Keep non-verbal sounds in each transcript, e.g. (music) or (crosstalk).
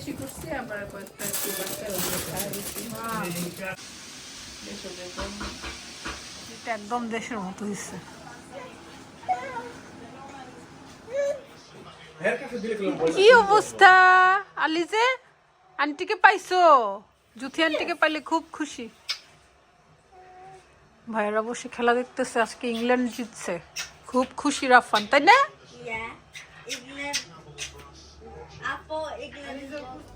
বেশি করছি আবার কয়েকটা একটু বাচ্চা এটা একদম দেশের মতো হয়েছে কি অবস্থা আলি আলিজে আন্টিকে পাইছো? জুথি আন্টিকে পাইলে খুব খুশি। ভাইয়েরা বসে খেলা দেখতেছে আজকে ইংল্যান্ড জিতছে। খুব খুশি রাফান তাই না?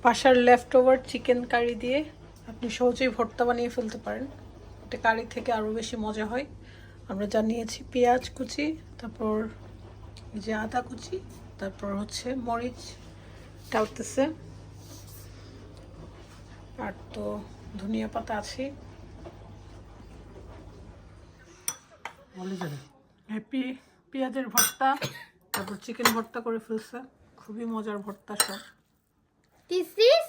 পাশার লেফট ওভার চিকেন কারি দিয়ে আপনি সহজেই ভর্তা বানিয়ে ফেলতে পারেন। এটা কারি থেকে আরও বেশি মজা হয়। আমরা জানিয়েছি পেঁয়াজ কুচি তারপর যে আদা কুচি তারপর হচ্ছে মরিচ ডালতেছে। আর তো ধনিয়া পাতা আছে। হ্যাপি পেঁয়াজের ভর্তা তারপর চিকেন ভর্তা করে ফেলছে। খুবই মজার ভর্তা সব। This is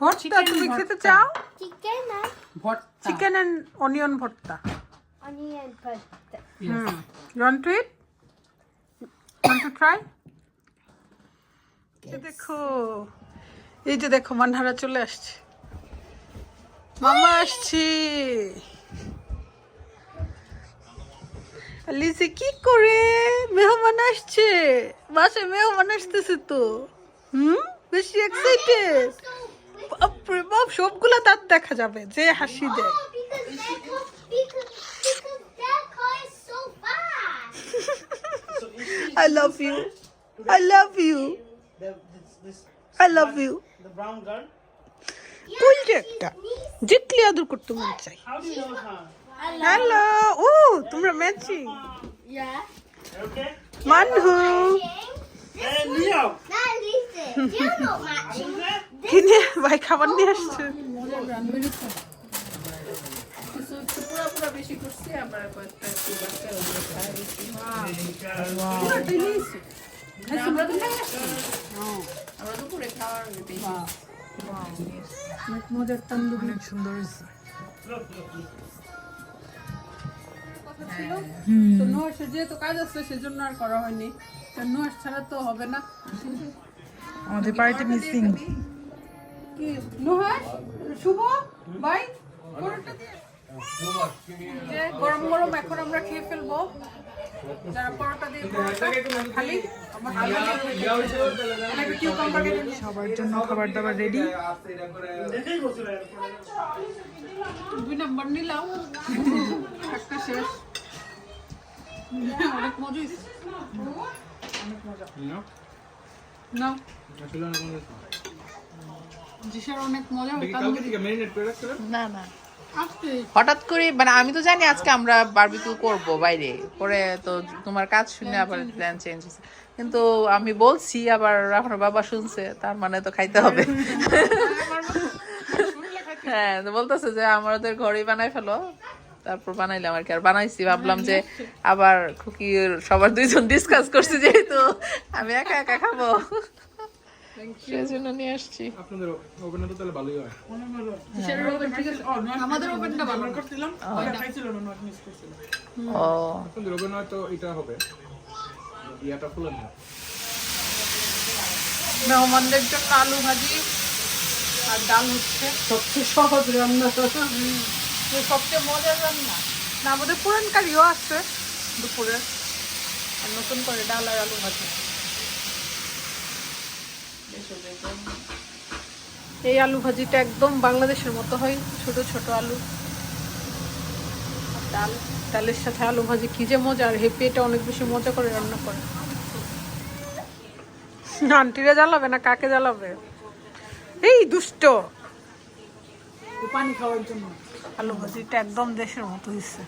ভর্তা তুমি খেতে চাও? Chicken and chicken and onion ভর্তা। Onion pasta. Hmm you want to eat want to try দেখো এই যে দেখো মানহারা চলে আসছে। মামা আসছি। লিসি কি করে? মেহমান আসছে। মাসে মেহমান আসতেছে তো। হুম? বেশি এক্সাইটেড বাপরে বাপ সবগুলো দাঁত দেখা যাবে যে হাসি দেয়। I love you I love you I love you কুলটা একটা। জিতলি আদর করতে মন চাই হ্যালো ও তোমরা ম্যাচিং Yeah. Okay. মানহু. কিনে ভাই খাবার নিয়ে আসছে আমরা দুপুরে খাওয়ার মজার তন্দুরি। সুন্দর হয়েছে তো নোয়াসের যেহেতু কাজ আছে সেজন্য আর করা হয়নি। তো নোয়াস ছাড়া তো হবে না। আমাদের বাড়িতে মিসিং কি নোহাস শুভ? ভাই যে গরম গরম এখন আমরা খেয়ে ফেলব। যারা পরোটা দিয়ে খালি সবার জন্য খাবার দাবার রেডি দুই নাম্বার নিলাম। একটা শেষ। অনেক মজা হয়েছে। অনেক মজা। না জিসার অনেক মজা না না। হঠাৎ করে মানে আমি তো জানি আজকে আমরা বারবিকিউ করব বাইরে। পরে তো তোমার কাজ শুনে আবার প্ল্যান চেঞ্জ হয়েছে। কিন্তু আমি বলছি আবার আপনার বাবা শুনছে তার মানে তো খাইতে হবে। (laughs) হ্যাঁ বলতেছে যে আমাদের ঘরেই বানাই ফেলো। তারপর বানাইলাম আর কি। আর বানাইছি ভাবলাম যে আবার খুকি সবার দুইজন ডিসকাস করছি যেহেতু আমি একা একা খাব। সেজন্য নিয়ে আসছি। আপনাদের ওভেনে তাহলে ভালোই হয়। না। ও। আপনাদের ওভেন হয়তো এটা হবে। ইয়াটা ফুলেন না। মেহমানদের জন্য আলু ভাজি আর ডাল হচ্ছে। সবচেয়ে সহজ রান্না। যে সবচেয়ে মজার রান্না না আমাদের পুরান কারিও আছে দুপুরে। আর নতুন করে ডাল আর আলু ভাজি। এই আলু ভাজিটা একদম বাংলাদেশের মতো হয় ছোট ছোট আলু। ডাল ডালের সাথে আলু ভাজি কি যে মজা আর হেপি এটা অনেক বেশি মজা করে রান্না করে। আন্টিরা জ্বালাবে না কাকে জ্বালাবে? এই দুষ্ট! পানি খাওয়ার জন্য। আলু ভাজিটা একদম দেশের মতো হয়েছে